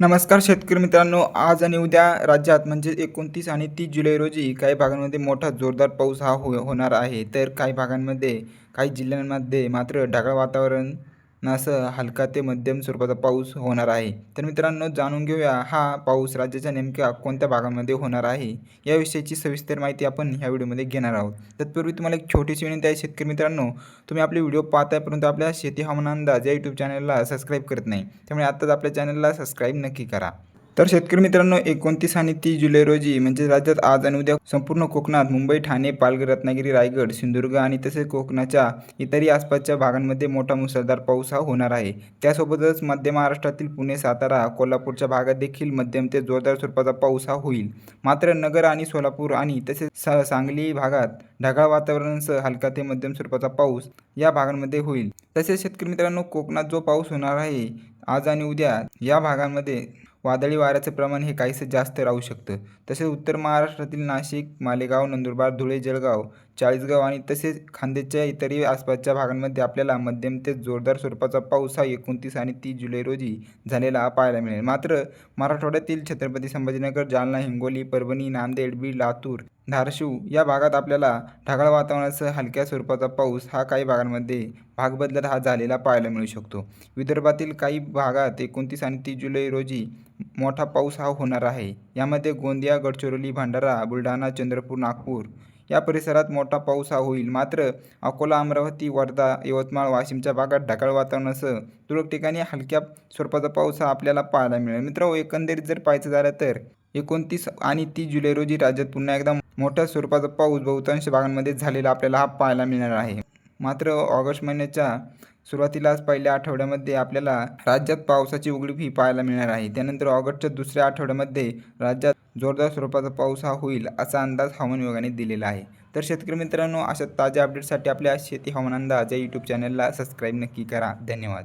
नमस्कार शेतकरी मित्रांनो आज आणि उद्या राज्यात म्हणजे एकोणतीस आणि तीस जुलै रोजी काही भागांमध्ये मोठा जोरदार पाऊस हा हो होणार आहे. तर काही भागांमध्ये काही जिल्ह्यांमध्ये मात्र ढगाळ वातावरण असं हलका ते मध्यम स्वरूपाचा पाऊस होणार आहे. तर मित्रांनो जाणून घेऊया हा पाऊस राज्याच्या नेमक्या कोणत्या भागामध्ये होणार आहे याविषयीची सविस्तर माहिती आपण ह्या व्हिडिओमध्ये घेणार आहोत. तत्पूर्वी तुम्हाला एक छोटीशी विनंती आहे शेतकरी मित्रांनो तुम्ही आपले व्हिडिओ पाहताय परंतु आपल्या शेती हवामान अंदाज या यूट्यूब चॅनलला सबस्क्राईब करत नाही त्यामुळे आत्ताच आपल्या चॅनलला सबस्क्राईब नक्की करा. तर शेतकरी मित्रांनो एकोणतीस आणि तीस जुलै रोजी म्हणजे राज्यात आज आणि उद्या संपूर्ण कोकणात मुंबई ठाणे पालघर रत्नागिरी रायगड सिंधुदुर्ग आणि तसेच कोकणाच्या इतरही आसपासच्या भागांमध्ये मोठा मुसळधार पाऊस हा होणार आहे. त्यासोबतच मध्य महाराष्ट्रातील पुणे सातारा कोल्हापूरच्या भागात देखील मध्यम ते जोरदार स्वरूपाचा पाऊस हा होईल. मात्र नगर आणि सोलापूर आणि तसेच सांगली भागात ढगाळ वातावरणासह हलका ते मध्यम स्वरूपाचा पाऊस या भागांमध्ये होईल. तसेच शेतकरी मित्रांनो कोकणात जो पाऊस होणार आहे आज आणि उद्या या भागांमध्ये वादळी वाऱ्याचं प्रमाण हे काहीसं जास्त राहू शकतं. तसेच उत्तर महाराष्ट्रातील नाशिक मालेगाव नंदुरबार धुळे जळगाव चाळीसगाव आणि तसेच खांदेच्या इतरही आसपासच्या भागांमध्ये आपल्याला मध्यम ते जोरदार स्वरूपाचा पाऊस हा एकोणतीस आणि तीस जुलै रोजी झालेला पाहायला मिळेल. मात्र मराठवाड्यातील छत्रपती संभाजीनगर जालना हिंगोली परभणी नांदेड बीड लातूर धारशिव या भागात आपल्याला ढगाळ वातावरणासह हलक्या स्वरूपाचा पाऊस हा काही भागांमध्ये भाग बदलत हा झालेला पाहायला मिळू शकतो. विदर्भातील काही भागात एकोणतीस आणि तीस जुलै रोजी मोठा पाऊस हा होणार आहे. यामध्ये गोंदिया गडचिरोली भंडारा बुलढाणा चंद्रपूर नागपूर या परिसरात मोठा पाऊस हा होईल. मात्र अकोला अमरावती वर्धा यवतमाळ वाशिमच्या भागात ढगाळ वातावरणासह तुरळक ठिकाणी हलक्या स्वरूपाचा पाऊस हा आपल्याला पाहायला मिळेल. मित्र एकंदरीत जर पाहायचं झालं तर एकोणतीस आणि तीस जुलै रोजी राज्यात पुन्हा एकदा मोठ्या स्वरूपाचा पाऊस बहुतांश भागांमध्ये झालेला आपल्याला हा पाहायला मिळणार आहे. मात्र ऑगस्ट महिन्याच्या सुरुवातीलाच पहिल्या आठवड्यामध्ये आपल्याला राज्यात पावसाची उघडीप ही पाहायला मिळणार आहे. त्यानंतर ऑगस्टच्या दुसऱ्या आठवड्यामध्ये राज्यात जोरदार स्वरूपाचा पाऊस हा होईल असा अंदाज हवामान विभागाने दिलेला आहे. तर शेतकरी मित्रांनो अशा ताज्या अपडेटसाठी आपल्या शेती हवामान अंदाज या यूट्यूब चॅनलला सबस्क्राईब नक्की करा. धन्यवाद.